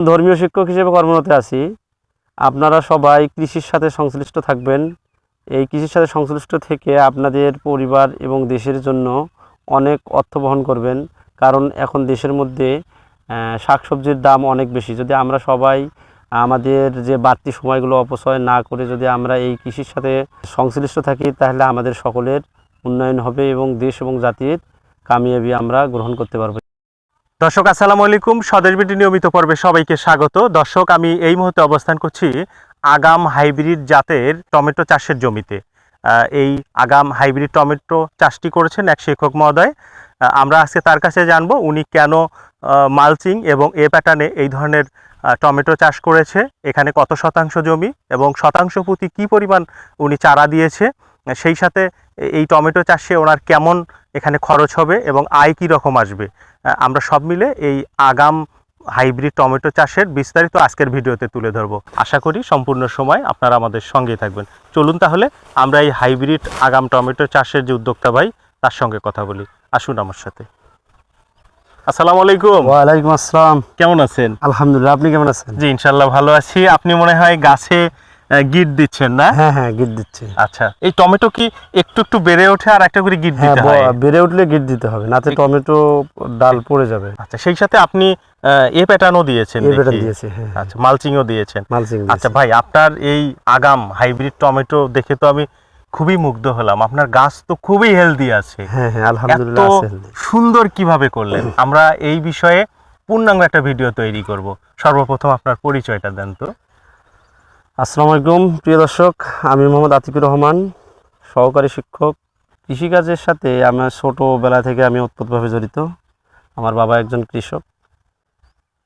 ধর্মীয় শিক্ষক হিসেবে কর্মরত আছি। আপনারা সবাই কৃষির সাথে সংশ্লিষ্ট থাকবেন। এই কৃষির সাথে সংশ্লিষ্ট থেকে আপনাদের পরিবার এবং দেশের জন্য অনেক অর্থ বহন করবেন। কারণ এখন দেশের মধ্যে শাকসবজির দাম অনেক বেশি। যদি আমরা সবাই আমাদের যে বাড়তি সময়গুলো অপচয় না করে যদি আমরা এই কৃষির সাথে সংশ্লিষ্ট থাকি, তাহলে আমাদের সকলের উন্নয়ন হবে এবং দেশ এবং জাতির কামিয়াবি আমরা গ্রহণ করতে পারব। দর্শক, আসসালামু আলাইকুম। স্বদেশ বিটি নিয়মিত পর্বে সবাইকে স্বাগত। দর্শক, আমি এই মুহূর্তে অবস্থান করছি আগাম হাইব্রিড জাতের টমেটো চাষের জমিতে। এই আগাম হাইব্রিড টমেটো চাষটি করেছেন এক শিক্ষক মহোদয়। আমরা আজকে তার কাছে জানব উনি কেন মালচিং এবং এ প্যাটার্নে এই ধরনের টমেটো চাষ করেছে, এখানে কত শতাংশ জমি এবং শতাংশ প্রতি কী পরিমাণ উনি চারা দিয়েছে। সেই সাথে এই টমেটো চাষে ওনার কেমন এখানে খরচ হবে এবং আয় কী রকম আসবে? আমরা সব মিলে এই আগাম হাইব্রিড টমেটো চাষের বিস্তারিত আজকের ভিডিওতে তুলে ধরবো। আশা করি সম্পূর্ণ সময় আপনারা আমাদের সঙ্গেই থাকবেন। চলুন তাহলে আমরা এই হাইব্রিড আগাম টমেটো চাষের যে উদ্যোক্তা ভাই তার সঙ্গে কথা বলি। আসুন আমার সাথে। আসসালামু আলাইকুম। ওয়ালাইকুম আসসালাম। কেমন আছেন? আলহামদুলিল্লাহ আপনি কেমন আছেন? জি ইনশাল্লাহ ভালো আছি। আপনি মনে হয় গাছে গিট দিচ্ছেন না? হ্যাঁ হ্যাঁ গিট দিচ্ছি। আচ্ছা এই টমেটো কি একটু একটু বেড়ে ওঠে আর একটা করে গিট হ্যাঁ দিতে হয় বেড়ে উঠলে গিট দিতে হবে নাতে টমেটো ডাল পড়ে যাবে। আচ্ছা সেই সাথে আপনি এ প্যাটার্নও দিয়েছেন বেটা দেখি। দিয়েছি হ্যাঁ আচ্ছা মালচিংও দিয়েছেন। মালচিং আচ্ছা ভাই আপনার এই আগাম হাইব্রিড টমেটো দেখে তো আমি খুবই মুগ্ধ হলাম। আপনার গাছ তো খুবই হেলদি আছে। হ্যাঁ হ্যাঁ আলহামদুলিল্লাহ সুন্দর কীভাবে করলেন? আমরা এই বিষয়ে পূর্ণাঙ্গ একটা ভিডিও তৈরি করব। সর্বপ্রথম আপনার পরিচয়টা দেন তো। আসসালামু আলাইকুম প্রিয় দর্শক আমি মোহাম্মদ আতিকুর রহমান সহকারী শিক্ষক। কৃষিকাজের সাথে আমার ছোটোবেলা থেকে আমি ওতপ্রোতভাবে জড়িত। আমার বাবা একজন কৃষক।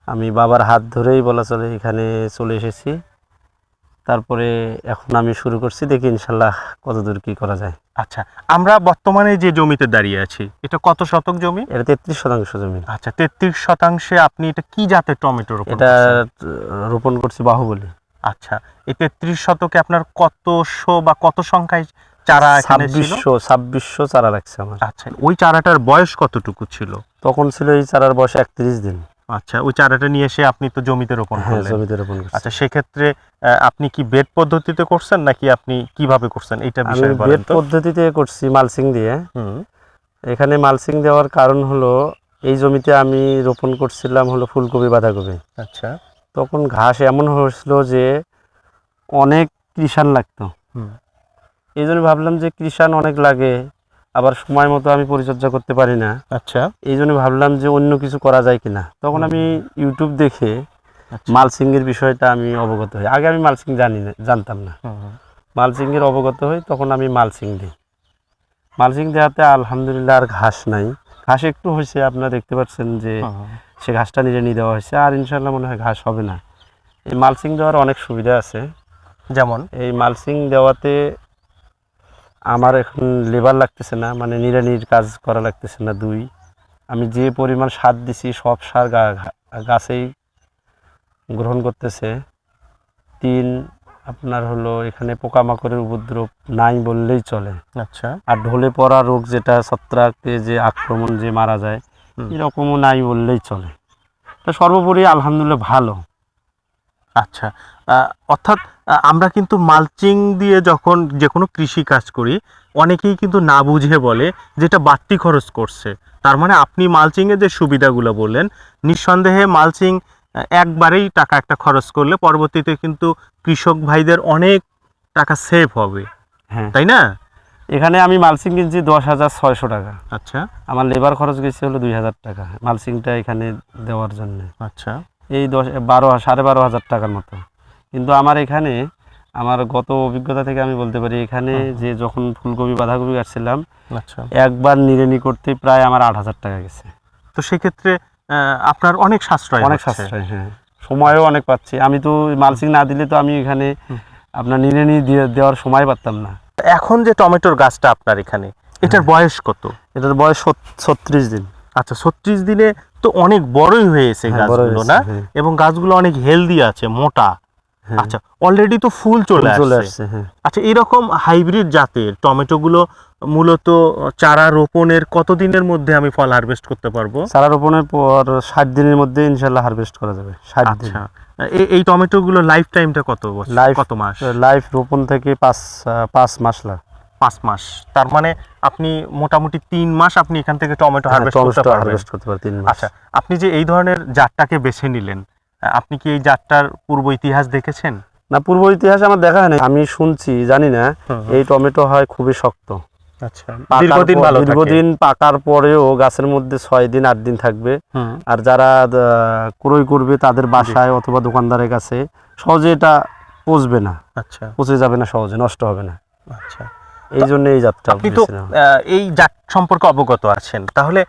আমি বাবার হাত ধরেই বলা চলে এখানে চলে এসেছি। তারপরে এখন আমি শুরু করছি দেখি ইনশাল্লাহ কতদূর কী করা যায়। আচ্ছা আমরা বর্তমানে যে জমিতে দাঁড়িয়ে আছি এটা কত শতক জমি? এটা তেত্রিশ শতাংশ জমি। আচ্ছা তেত্রিশ শতাংশে আপনি এটা কি জাতের টমেটো এটা রোপণ করছি বাহুবলী। আচ্ছা এই তেত্রিশ শতকে আপনার কতশো বা কত সংখ্যায় চারা ছাব্বিশশো ছাব্বিশশো চারা লাগছে আমার। আচ্ছা ওই চারাটার বয়স কতটুকু ছিল? তখন ছিল এই চারার বয়স একত্রিশ দিন। আচ্ছা ওই চারাটা নিয়ে এসে আপনি তো জমিতে রোপণ হ্যাঁ করলেন। জমিতে রোপণ আচ্ছা সেক্ষেত্রে আপনি কি বেড পদ্ধতিতে করছেন নাকি আপনি কীভাবে করছেন? এটা বিষয়ে বলেন বেড পদ্ধতিতে করছি মালসিং দিয়ে। হুম, এখানে মালসিং দেওয়ার কারণ হলো এই জমিতে আমি রোপণ করছিলাম হলো ফুলকপি বাঁধাকপি। আচ্ছা। তখন ঘাস এমন হয়েছিল যে অনেক কৃষাণ লাগতো। এই জন্য ভাবলাম যে কৃষাণ অনেক লাগে আবার সময় মতো আমি পরিচর্যা করতে পারি না। আচ্ছা। এই জন্য ভাবলাম যে অন্য কিছু করা যায় কিনা। তখন আমি ইউটিউব দেখে আচ্ছা। মালসিংয়ের বিষয়টা আমি অবগত হই। আগে আমি মালসিং জানি না জানতাম না। মালসিংয়ের অবগত হই তখন আমি মালসিং দিই। মালসিং দেওয়াতে আলহামদুলিল্লাহ আর ঘাস নাই। ঘাস একটু হয়েছে আপনারা দেখতে পাচ্ছেন যে সে ঘাসটা নিজে নিয়ে দেওয়া হয়েছে। আর ইনশাল্লাহ মনে হয় ঘাস হবে না। এই মালসিং দেওয়ার অনেক সুবিধা আছে। যেমন? এই মালসিং দেওয়াতে আমার এখন লেবার লাগতেছে না মানে নিড়ানির কাজ করা লাগতেছে না দুই। আমি যে পরিমাণ সার দিছি সব সার গা- গাছেই গ্রহণ করতেছে। তিন আপনার হলো এখানে পোকামাকড়ের উপদ্রব নাই বললেই চলে। আচ্ছা। আর ঢলে পড়া রোগ যেটা ছত্রাকে যে আক্রমণ যে মারা যায় এরকমও নাই বললেই চলে। তো সর্বোপরি আলহামদুলিল্লাহ ভালো। আচ্ছা। অর্থাৎ আমরা কিন্তু মালচিং দিয়ে যখন যে কোনো কৃষি কাজ করি অনেকেই কিন্তু না বুঝে বলে যেটা বাড়তি খরচ করছে। তার মানে আপনি মালচিংয়ের যে সুবিধাগুলো বললেন নিঃসন্দেহে মালচিং একবারেই টাকা একটা খরচ করলে পরবর্তীতে কিন্তু কৃষক ভাইদের অনেক টাকা সেভ হবে। হ্যাঁ। তাই না? এখানে আমি মালসিং কিনছি দশ হাজার ছয়শো টাকা। আচ্ছা। আমার লেবার খরচ গেছে হলো দুই হাজার টাকা। মালসিংটা এখানে দেওয়ার জন্য। আচ্ছা। এই দশ বারো সাড়ে বারো হাজার টাকার মতো। কিন্তু আমার এখানে আমার গত অভিজ্ঞতা থেকে আমি বলতে পারি এখানে যে যখন ফুলকপি বাঁধাকপি কাটছিলাম আচ্ছা। একবার নিড়েনি করতে প্রায় আমার আট হাজার টাকা গেছে। তো সেক্ষেত্রে আপনার অনেক সাশ্রয় অনেক সাশ্রয় হ্যাঁ সময়ও অনেক পাচ্ছি। আমি তো মালসিং না দিলে তো আমি এখানে আপনার নিয়ে নিয়ে দেওয়ার সময় পারতাম না। এখন যে টমেটোর গাছটা আপনার এখানে এটার হ্যাঁ। বয়স কত? এটার বয়স ছত্রিশ দিন। আচ্ছা ছত্রিশ দিনে তো অনেক বড়ই হয়েছে হ্যাঁ, গাছগুলো না? হ্যাঁ। এবং গাছগুলো অনেক হেলদি আছে মোটা। হ্যাঁ আচ্ছা অলরেডি তো ফুল চলে চলে আসছে। হ্যাঁ। আচ্ছা এরকম হাইব্রিড জাতের টমেটোগুলো মূলত চারা রোপণের কতদিনের মধ্যে আমি ফল হারভেস্ট করতে পারব? চারা রোপণের পর ষাট দিনের মধ্যে ইনশাল্লাহ হারভেস্ট করা যাবে ষাট দিন। আচ্ছা এই- এই টমেটোগুলো লাইফ টাইমটা কত বছর? কত মাস? লাইফ রোপণ থেকে পাঁচ পাঁচ মাস লাগে পাঁচ মাস। তার মানে আপনি মোটামুটি তিন মাস আপনি এখান থেকে টমেটো হারভেস্ট করতে পারবেন। হারভেস্ট করতে পারে তিন মাস। আচ্ছা আপনি যে এই ধরনের জাতটাকে বেছে নিলেন আপনি কি এই জাতটার পূর্ব ইতিহাস দেখেছেন? না পূর্ব ইতিহাস আমার দেখা হয়নি। আমি শুনছি জানি না। এই টমেটো হয় খুবই শক্ত। আচ্ছা দীর্ঘদিন পর- ভালো দীর্ঘদিন পাকার পরেও গাছের মধ্যে ছয় দিন আট দিন থাকবে। আর যারা ক্রয় করবে তাদের বাসায় অথবা দোকানদারের কাছে সহজে এটা পচবে না। আচ্ছা। পচে যাবে না সহজে নষ্ট হবে না। আচ্ছা। এই জন্য এই জাতটা আপনি তো এই জাত সম্পর্কে অবগত আছেন। তাহলে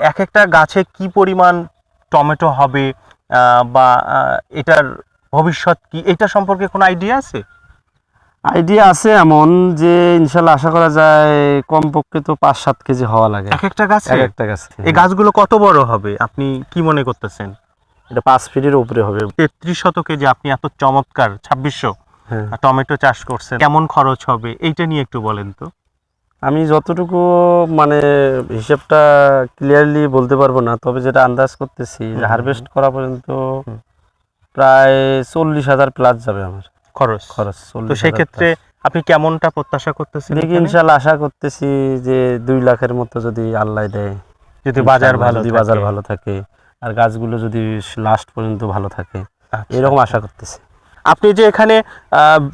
এক একটা গাছে কি পরিমাণ টমেটো হবে? বা এটার ভবিষ্যৎ কি? এটা সম্পর্কে কোনো আইডিয়া আছে? আইডিয়া আছে এমন যে ইনশাল্লাহ আশা করা যায় কমপক্ষে তো পাঁচ সাত কেজি হওয়া লাগে। এক একটা গাছ? এক একটা গাছে। এই গাছগুলো কত বড় হবে? আপনি কি মনে করতেছেন? এটা পাঁচ ফিটের উপরে হবে। তেত্রিশ শতকে যে আপনি এত চমৎকার ছাব্বিশশো হ্যাঁ। টমেটো চাষ করছেন কেমন খরচ হবে? এইটা নিয়ে একটু বলেন তো। আমি যতটুকু মানে হিসেবটা ক্লিয়ারলি বলতে পারব না তবে যেটা আন্দাজ করতেছি যে হারভেস্ট করা পর্যন্ত প্রায় চল্লিশ হাজার প্লাস যাবে আমার। খরচ। খরচ তো চল্লিশ সেই ক্ষেত্রে আপনি কেমনটা প্রত্যাশা করতেছেন দেখি? ইনশাল্লাহ আশা করতেছি যে দুই লাখের মতো যদি আল্লাহ দেয় যদি বাজার ভালো যদি বাজার ভালো থাকে আর গাছগুলো যদি লাস্ট পর্যন্ত ভালো থাকে আচ্ছা। এরকম আশা করতেছি। আপনি যে এখানে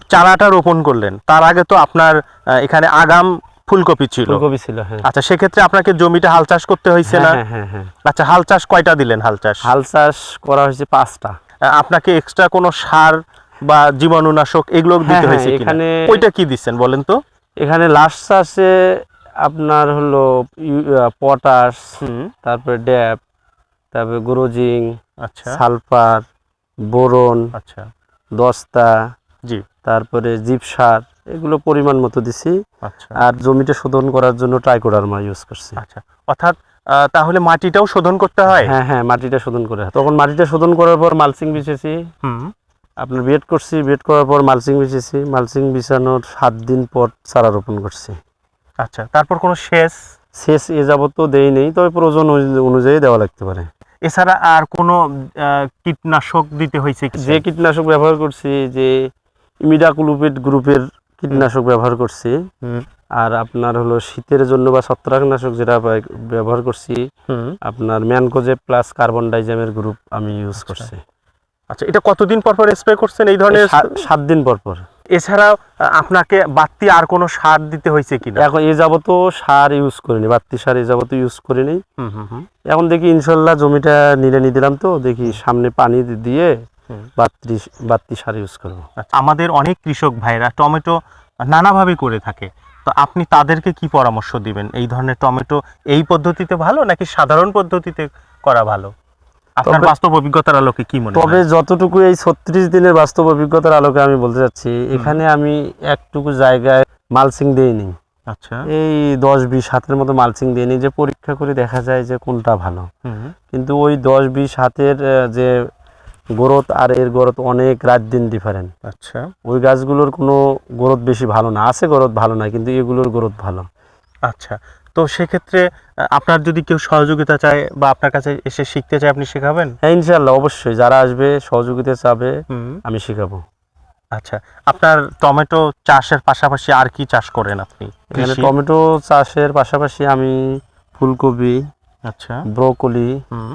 চারাটা রোপণ করলেন তার আগে তো আপনার এখানে আগাম ফুলকপি ছিল। ফুলকপি ছিল হ্যাঁ। আচ্ছা সেক্ষেত্রে আপনাকে জমিটা হাল চাষ করতে হয়েছে না? হ্যাঁ হ্যাঁ হ্যাঁ। আচ্ছা হাল চাষ কয়টা দিলেন হাল চাষ? হাল চাষ করা হয়েছে পাঁচটা। আপনাকে এক্সট্রা কোনো সার বা জীবাণুনাশক এগুলো দিতে হ্যাঁ, হয়েছে হ্যাঁ, এখানে ওইটা কি দিচ্ছেন বলেন তো? এখানে লাস্ট চাষে আপনার হলো পটাশ তারপরে ড্যাপ তারপরে গ্রোজিং আচ্ছা। সালফার বোরন আচ্ছা। দস্তা জি। তারপরে জিপ সার এগুলো পরিমাণ মতো দিছি। আচ্ছা। আর জমিটা শোধন করার জন্য ট্রাইকোডার্মা ইউজ করছি। আচ্ছা। অর্থাৎ তাহলে মাটিটাও শোধন করতে হয়? হ্যাঁ হ্যাঁ মাটিটা শোধন করে তখন মাটিটা শোধন করার পর মালচিং বিছেছি। হুম। আপনার বেড করছি বেড করার পর মালচিং বিছেছি। মালচিং বিছানোর সাত দিন পর চারা রোপণ করছি। আচ্ছা তারপর কোনো শেষ শেষ এ যাবত তো দেই নেই তবে প্রয়োজন অনু- অনুযায়ী দেওয়া লাগতে পারে। এছাড়া আর কোনো কীটনাশক দিতে হয়েছে যে কীটনাশক ব্যবহার করছি যে ইমিডাকুলুপিড গ্রুপের কীটনাশক ব্যবহার করছি। আর আপনার হলো শীতের জন্য বা ছত্রাকনাশক যেটা ব্যবহার করছি আপনার ম্যানকোজে প্লাস কার্বন ডাইজামের গ্রুপ আমি ইউজ আচ্ছা। করছি। আচ্ছা এটা কতদিন পর পর স্প্রে করছেন এই ধরনের সাত- দিন পর পর। এছাড়াও আপনাকে বাড়তি আর কোনো সার দিতে হয়েছে কিনা? এখন এ যাবত সার ইউজ করিনি বাড়তি সার এ যাবত ইউজ করিনি। এখন দেখি ইনশাল্লাহ জমিটা নিড়ে দিলাম তো দেখি সামনে পানি দিয়ে সার ইউজ করব। আচ্ছা, আমাদের অনেক কৃষক ভাইরা টমেটো নানাভাবে করে থাকে। তো আপনি তাদেরকে কি পরামর্শ দিবেন? এই ধরনের টমেটো এই পদ্ধতিতে ভালো নাকি সাধারণ পদ্ধতিতে করা ভালো? আপনার বাস্তব অভিজ্ঞতার আলোকে কি মনে তবে যতটুকু এই ছত্রিশ দিনের বাস্তব অভিজ্ঞতার আলোকে আমি বলতে চাচ্ছি এখানে আমি একটুকু জায়গায় মালচিং দিইনি আচ্ছা। এই দশ বিশ হাতের মতো মালচিং দিইনি যে পরীক্ষা করে দেখা যায় যে কোনটা ভালো। কিন্তু ওই দশ বিশ হাতের যে গ্রোথ আর এর গ্রোথ অনেক রাত দিন ডিফারেন্ট আচ্ছা। ওই গাছগুলোর কোনো গ্রোথ বেশি ভালো না আছে গ্রোথ ভালো না কিন্তু এগুলোর গ্রোথ ভালো। আচ্ছা তো সেক্ষেত্রে আপনার যদি কেউ সহযোগিতা চায় বা আপনার কাছে এসে শিখতে চায় আপনি শেখাবেন? হ্যাঁ ইনশাল্লাহ অবশ্যই। যারা আসবে সহযোগিতা চাবে আমি শেখাবো। আচ্ছা আপনার টমেটো চাষের পাশাপাশি আর কি চাষ করেন আপনি? এখানে টমেটো চাষের পাশাপাশি আমি ফুলকপি আচ্ছা। ব্রোকলি হুম।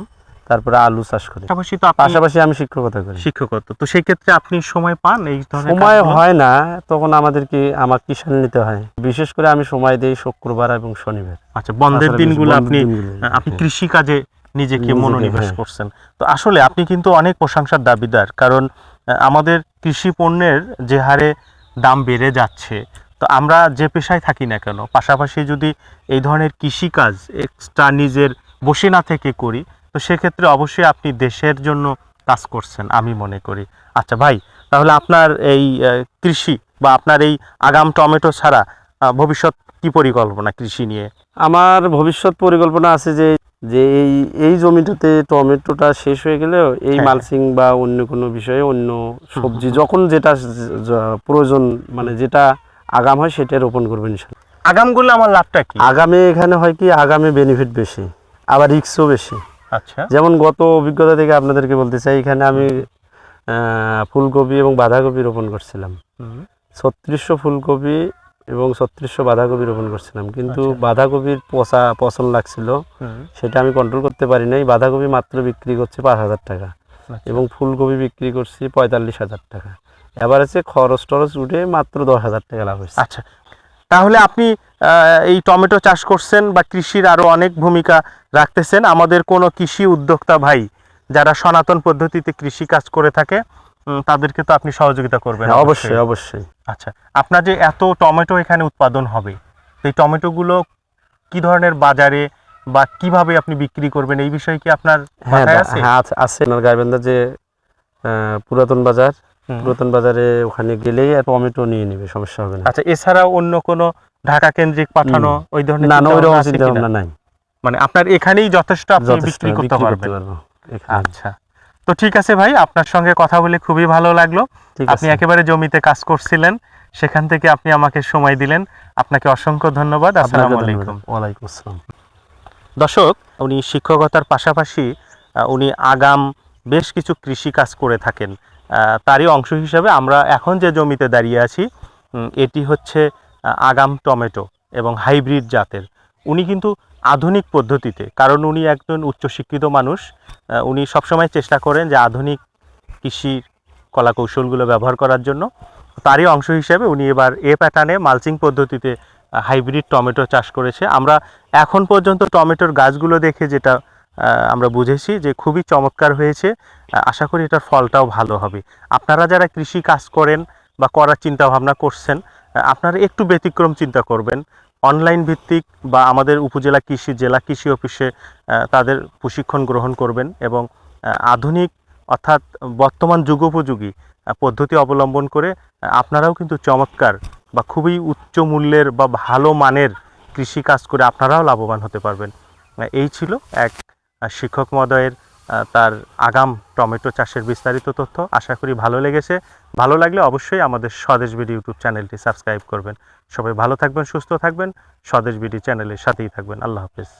তারপরে আলু চাষ করি। পাশাপাশি তো পাশাপাশি আমি শিক্ষকতা করি। শিক্ষকত্ব তো সেই ক্ষেত্রে আপনি সময় পান এই ধরনের সময় হয় না তখন আমাদেরকে আমার কিষান নিতে হয়। বিশেষ করে আমি সময় দিই শুক্রবার এবং শনিবার। আচ্ছা বন্ধের দিনগুলো আপনি আপনি হ্যাঁ। কৃষি কাজে নিজেকে নিজেকে, মনোনিবেশ হ্যাঁ। করছেন। তো আসলে আপনি কিন্তু অনেক প্রশংসার দাবিদার কারণ আমাদের কৃষি পণ্যের যে হারে দাম বেড়ে যাচ্ছে তো আমরা যে পেশায় থাকি না কেন পাশাপাশি যদি এই ধরনের কৃষিকাজ এক্সট্রা নিজের বসে না থেকে করি তো সেক্ষেত্রে অবশ্যই আপনি দেশের জন্য কাজ করছেন আমি মনে করি। আচ্ছা ভাই তাহলে আপনার এই কৃষি বা আপনার এই আগাম টমেটো ছাড়া ভবিষ্যৎ কি পরিকল্পনা কৃষি নিয়ে? আমার ভবিষ্যৎ পরিকল্পনা আছে যে যে এই এই জমিটাতে টমেটোটা শেষ হয়ে গেলেও এই হ্যাঁ। মালচিং বা অন্য কোনো বিষয়ে অন্য সবজি যখন যেটা প্রয়োজন মানে যেটা আগাম হয় সেটা রোপণ করবেন আগামগুলো আমার লাভটা কি? আগামে এখানে হয় কি আগামে বেনিফিট বেশি আবার রিক্সও বেশি। আচ্ছা। যেমন গত অভিজ্ঞতা থেকে আপনাদেরকে বলতে চাই এখানে আমি ফুলকপি এবং বাঁধাকপি রোপণ করছিলাম। ছত্রিশশো ফুলকপি এবং ছত্রিশশো বাঁধাকপি রোপণ করছিলাম। কিন্তু আচ্ছা। বাঁধাকপির পচা পচন লাগছিল। সেটা আমি কন্ট্রোল করতে পারি নাই। বাঁধাকপি মাত্র বিক্রি করছি পাঁচ হাজার টাকা আচ্ছা। এবং ফুলকপি বিক্রি করছি পঁয়তাল্লিশ হাজার টাকা। এবার আছে খরচ টরচ উঠে মাত্র দশ হাজার টাকা লাভ হয়েছে। আচ্ছা। তাহলে আপনি এই টমেটো চাষ করছেন বা কৃষির আরও অনেক ভূমিকা রাখতেছেন আমাদের কোনো কৃষি উদ্যোক্তা ভাই যারা সনাতন পদ্ধতিতে কৃষি কাজ করে থাকে তাদেরকে তো আপনি সহযোগিতা করবেন হ্যাঁ, অবশ্যই। অবশ্যই আচ্ছা আপনার যে এত টমেটো এখানে উৎপাদন হবে এই টমেটোগুলো কি ধরনের বাজারে বা কীভাবে আপনি বিক্রি করবেন এই বিষয়ে কি আপনার হ্যাঁ আছে? হ্যাঁ আছে- আছে। আপনার গাইবান্ধা যে পুরাতন বাজার। পুরাতন বাজারে ওখানে গেলেই আর টমেটো নিয়ে নেবে সমস্যা হবে না। আচ্ছা এছাড়াও অন্য কোনো ঢাকা কেন্দ্রিক পাঠানো ওই ধরনের না ওই রকম চিন্তা ভাবনা নাই। মানে আপনার এখানেই যথেষ্ট আপনি বিক্রি করতে পারবেন। আচ্ছা। তো ঠিক আছে ভাই আপনার সঙ্গে কথা বলে খুবই ভালো লাগল। আপনি একেবারে জমিতে কাজ করছিলেন সেখান থেকে আপনি আমাকে সময় দিলেন। আপনাকে অসংখ্য ধন্যবাদ আসসালামু আলাইকুম। ওয়ালাইকুম আসসালাম। দর্শক উনি শিক্ষকতার পাশাপাশি উনি আগাম বেশ কিছু কৃষি কাজ করে থাকেন। তারই অংশ হিসাবে আমরা এখন যে জমিতে দাঁড়িয়ে আছি এটি হচ্ছে আগাম টমেটো এবং হাইব্রিড জাতের। উনি কিন্তু আধুনিক পদ্ধতিতে, কারণ উনি একজন উচ্চশিক্ষিত মানুষ উনি সবসময় চেষ্টা করেন যে আধুনিক কৃষির কলা কৌশলগুলো ব্যবহার করার জন্য। তারই অংশ হিসেবে উনি এবার এ প্যাটার্নে মালচিং পদ্ধতিতে হাইব্রিড টমেটো চাষ করেছে। আমরা এখন পর্যন্ত টমেটোর গাছগুলো দেখে যেটা আমরা বুঝেছি যে খুবই চমৎকার হয়েছে। আশা করি এটার ফলটাও ভালো হবে। আপনারা যারা কৃষি কাজ করেন বা করার চিন্তা ভাবনা করছেন আপনারা একটু ব্যতিক্রম চিন্তা করবেন। অনলাইন ভিত্তিক বা আমাদের উপজেলা কৃষি, জেলা কৃষি অফিসে তাদের প্রশিক্ষণ গ্রহণ করবেন এবং আধুনিক অর্থাৎ বর্তমান যুগোপযোগী পদ্ধতি অবলম্বন করে আপনারাও কিন্তু চমৎকার বা খুবই উচ্চ মূল্যের বা ভালো মানের কৃষি কাজ করে আপনারাও লাভবান হতে পারবেন। এই ছিল এক শিক্ষক মহোদয়ের তার আগাম টমেটো চাষের বিস্তারিত তথ্য আশা করি ভালো লেগেছে। ভালো লাগলে অবশ্যই আমাদের স্বদেশ বিডি ইউটিউব চ্যানেলটি সাবস্ক্রাইব করবেন। সবাই ভালো থাকবেন, সুস্থ থাকবেন। স্বদেশ বিডি চ্যানেলের সাথেই থাকবেন। আল্লাহ হাফেজ।